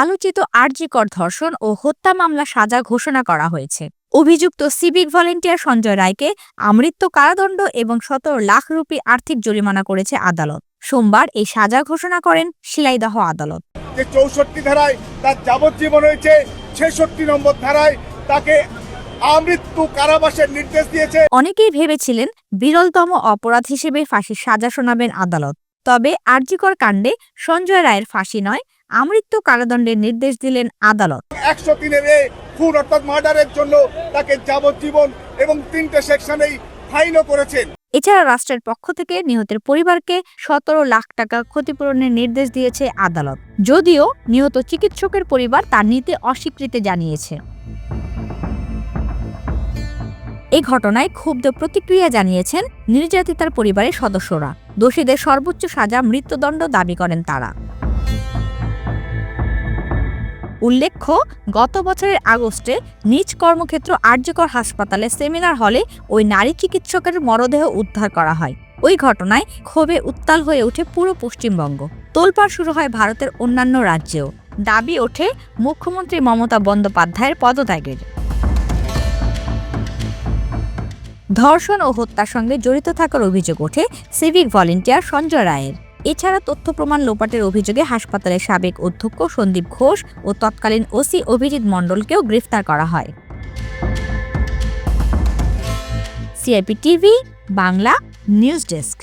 আলোচিত আরজিকর ধর্ষণ ও হত্যা মামলা সাজা ঘোষণা করা হয়েছে। অভিযুক্ত সিভিক ভলেন্টিয়ার সঞ্জয় রায়কে আমৃত্যু কারাদণ্ড এবং সতেরো লাখ রুপি আর্থিক জরিমানা করেছে আদালত। সোমবার এই সাজা ঘোষণা করেন শিলাইদহ আদালত। যে চৌষট্টি ধারায় তার যাবজ্জীবন হয়েছে ছেষট্টি নম্বর ধারায় তাকে আমৃত্যু কারাবাসের নির্দেশ দিয়েছে। অনেকেই ভেবেছিলেন বিরলতম অপরাধ হিসেবে ফাঁসির সাজা শোনাবেন আদালত। তবে আরজিকর কাণ্ডে সঞ্জয় রায়ের ফাঁসি নয় আমৃত্যু কারাদণ্ডের নির্দেশ দিলেন আদালত। একশো তিনের এ খুন অর্থাৎ মার্ডারের জন্য তাকে যাবজ্জীবন এবং তিনটে সেকশনেই ফাইনও করেছেন। এছাড়া রাষ্ট্রের পক্ষ থেকে নিহতের পরিবারকে সতেরো লাখ টাকা ক্ষতিপূরণের নির্দেশ দিয়েছে আদালত। যদিও নিহত চিকিৎসকের পরিবার তার নিতে অস্বীকৃতি জানিয়েছে। এই ঘটনায় ক্ষুব্ধ প্রতিক্রিয়া জানিয়েছেন নির্যাতিতার পরিবারের সদস্যরা। দোষীদের সর্বোচ্চ সাজা মৃত্যুদণ্ড দাবি করেন তারা। উল্লেখ্য, গত বছরের আগস্টে নিজ কর্মক্ষেত্র আর্যকর হাসপাতালে সেমিনার হলে ওই নারী চিকিৎসকের মরদেহ উদ্ধার করা হয়। ওই ঘটনায় ক্ষোভে উত্তাল হয়ে ওঠে পুরো পশ্চিমবঙ্গ। তোলপাড় শুরু হয় ভারতের অন্যান্য রাজ্যেও। দাবি ওঠে মুখ্যমন্ত্রী মমতা বন্দ্যোপাধ্যায়ের পদত্যাগের। ধর্ষণ ও হত্যার সঙ্গে জড়িত থাকার অভিযোগ ওঠে সিভিক ভলেন্টিয়ার সঞ্জয় রায়ের। এছাড়া তথ্য প্রমাণ লোপাটের অভিযোগে হাসপাতালের সাবেক অধ্যক্ষ সন্দীপ ঘোষ ও তৎকালীন ওসি অভিজিৎ মণ্ডলকেও গ্রেফতার করা হয়। CIP TV, Bangla news desk.